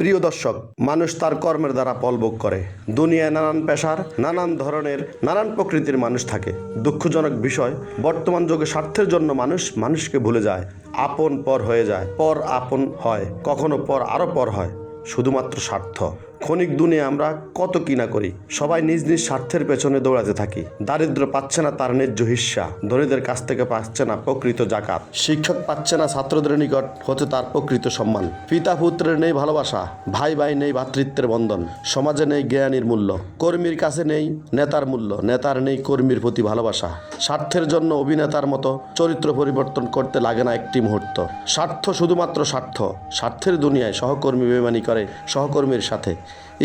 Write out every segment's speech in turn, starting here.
প্রিয় দর্শক, মানুষ তার কর্মের দ্বারা পলভোগ করে। দুনিয়ায় নানান পেশার, নানান ধরনের, নানান প্রকৃতির মানুষ থাকে। দুঃখজনক বিষয়, বর্তমান যুগে স্বার্থের জন্য মানুষ মানুষকে ভুলে যায়। আপন পর হয়ে যায়, পর আপন হয়, কখনো পর আরও পর হয়। শুধুমাত্র স্বার্থ। ক্ষণিক দুনিয়া আমরা কত কিনা করি, সবাই নিজ নিজ স্বার্থের পেছনে দৌড়াতে থাকি। দারিদ্র পাচ্ছে না তার ন্যায্য হিস্সা ধনীদের কাছ থেকে পাচ্ছে না প্রকৃত জাকাত। শিক্ষক পাচ্ছে না ছাত্রদের নিকট হতে তার প্রকৃত সম্মান। পিতা পুত্রের নেই ভালোবাসা, ভাই ভাই নেই ভ্রাতৃত্বের বন্ধন। সমাজে নেই জ্ঞানীর মূল্য, কর্মীর কাছে নেই নেতার মূল্য, নেতার নেই কর্মীর প্রতি ভালোবাসা। স্বার্থের জন্য অভিনেতার মতো চরিত্র পরিবর্তন করতে লাগে না একটি মুহূর্ত। স্বার্থ শুধুমাত্র স্বার্থ, স্বার্থের দুনিয়ায় সহকর্মী বেমানি করে সহকর্মীর সাথে।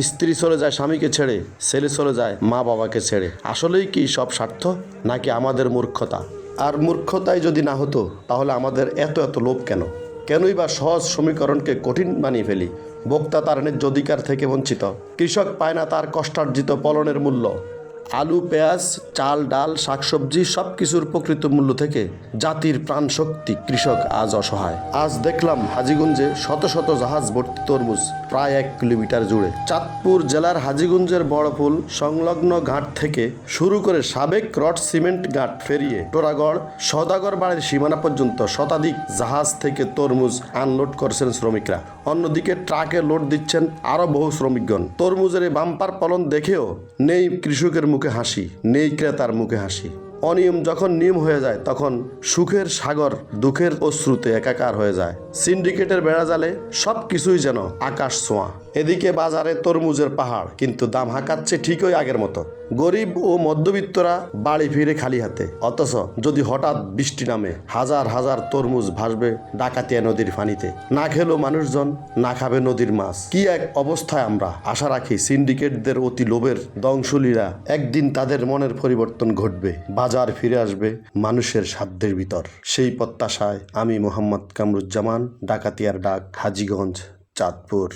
স্ত্রী চলে যায়, স্বামীকে ছেড়ে, ছেলে চলে যায়, মা বাবাকে ছেড়ে। আসলেই কি সব স্বার্থ, নাকি আমাদের মূর্খতা? আর মূর্খতাই যদি না হতো, তাহলে আমাদের এত এত লোভ কেন? কেনই বা সহজ সমীকরণকে কঠিন বানিয়ে ফেলি? বক্তা তার ন্যায্য অধিকার থেকে বঞ্চিত। কৃষক পায় না তার কষ্টার্জিত পলনের মূল্য। আলু, পেঁয়াজ, চাল, ডাল, শাকসবজি সব কিছুর প্রকৃত মূল্য থেকে জাতির প্রাণ শক্তি কৃষক আজ অসহায়। আজ দেখলাম হাজিগঞ্জে শত শত জাহাজ ভর্তি তরমুজ প্রায় এক কিলোমিটার জুড়ে। চাঁদপুর জেলার হাজিগঞ্জের বড়পুল সংলগ্ন ঘাট থেকে শুরু করে সাবেক রড সিমেন্ট ঘাট ফেরিয়ে টোরাগড় সদাগর বাড়ির সীমানা পর্যন্ত শতাধিক জাহাজ থেকে তরমুজ আনলোড করছেন শ্রমিকরা। অন্যদিকে ট্রাকে লোড দিচ্ছেন আরও বহু শ্রমিকগণ। তরমুজের বাম্পার ফলন দেখেও নেই কৃষকের মুখে হাসি, নেই ক্রেতার মুখে হাসি। অনিয়ম যখন নিয়ম হয়ে যায়, তখন সুখের সাগর, দুঃখের অশ্রুতে একাকার হয়ে যায়। সিন্ডিকেটের বেড়া জালে সব কিছুই যেন আকাশ ছোঁয়া। এদিকে বাজারে তরমুজের পাহাড়, কিন্তু দাম হাঁকাচ্ছে ঠিকই আগের মতো। গরিব ও মধ্যবিত্তরা বাড়ি ফিরে খালি হাতে। অথচ যদি হঠাৎ বৃষ্টি নামে, হাজার হাজার তরমুজ ভাসবে ডাকাতিয়া নদীর পানিতে। না খেলো মানুষজন, না খাবে নদীর মাছ। কি এক অবস্থায় আমরা? আশা রাখি সিন্ডিকেটদের অতি লোভের দংশলীরা একদিন তাদের মনের পরিবর্তন ঘটবে, বাজার ফিরে আসবে মানুষের সাধ্যের ভিতর। সেই প্রত্যাশায় আমি মোহাম্মদ কামরুজ্জামান, ডাকাতিয়ার ডাক, হাজিগঞ্জ, চাঁদপুর।